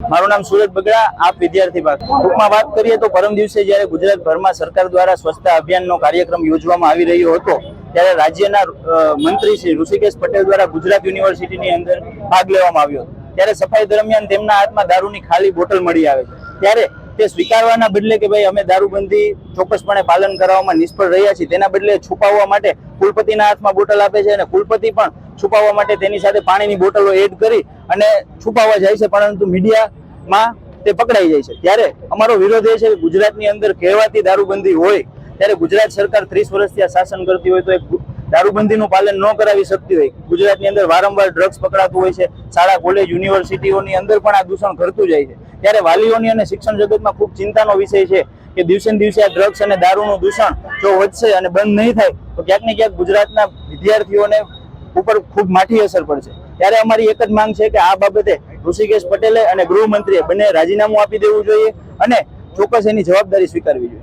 મારું નામ સુરજ બગડા, આપ વિદ્યાર્થી ભાગ. ટૂંકમાં વાત કરીએ તો પરમ દિવસે જ્યારે ગુજરાતભરમાં સરકાર દ્વારા સ્વચ્છતા અભિયાનનો કાર્યક્રમ યોજવામાં આવી રહ્યો હતો, ત્યારે રાજ્યના મંત્રી શ્રી ઋષિકેશ પટેલ દ્વારા ગુજરાત યુનિવર્સિટીની અંદર ભાગ લેવામાં આવ્યો ત્યારે સફાઈ દરમિયાન તેમના હાથમાં દારૂની ખાલી બોટલ મળી આવે છે. ત્યારે તે સ્વીકારવાના બદલે કે ભાઈ અમે દારૂબંધી ચોક્કસપણે પાલન કરવામાં નિષ્ફળ રહ્યા છીએ, તેના બદલે છુપાવવા માટે કુલપતિના હાથમાં બોટલ આપે છે અને કુલપતિ પણ છુપાવવા માટે તેની સાથે પાણીની બોટલો એડ કરી અને છુપાવવા જાય છે, પરંતુ મીડિયામાં તે પકડાઈ જાય છે. ત્યારે અમારો વિરોધ એ છે કે ગુજરાતની અંદર કહેવાતી દારૂબંધી હોય, ત્યારે ગુજરાત સરકાર ત્રીસ વર્ષથી આ શાસન કરતી હોય તો એક દારૂબંધીનું પાલન ન કરાવી શકતી હોય. ગુજરાતની અંદર વારંવાર ડ્રગ્સ પકડાતું હોય છે, શાળા કોલેજ યુનિવર્સિટીઓની અંદર પણ આ દૂષણ ઘટતું જાય છે. ત્યારે વાલીઓની અને શિક્ષણ જગતમાં ખૂબ ચિંતાનો વિષય છે કે દિવસે દિવસે આ ડ્રગ્સ અને દારૂનું દૂષણ જો વધશે અને બંધ નહીં થાય, તો ક્યાંક ને ક્યાંક ગુજરાતના વિદ્યાર્થીઓને ઉપર ખૂબ માઠી અસર પડશે. ત્યારે અમારી એક જ માંગ છે કે આ બાબતે ઋષિકેશ પટેલે અને ગૃહમંત્રીએ બંને રાજીનામું આપી દેવું જોઈએ અને ચોક્કસ એની જવાબદારી સ્વીકારવી જોઈએ.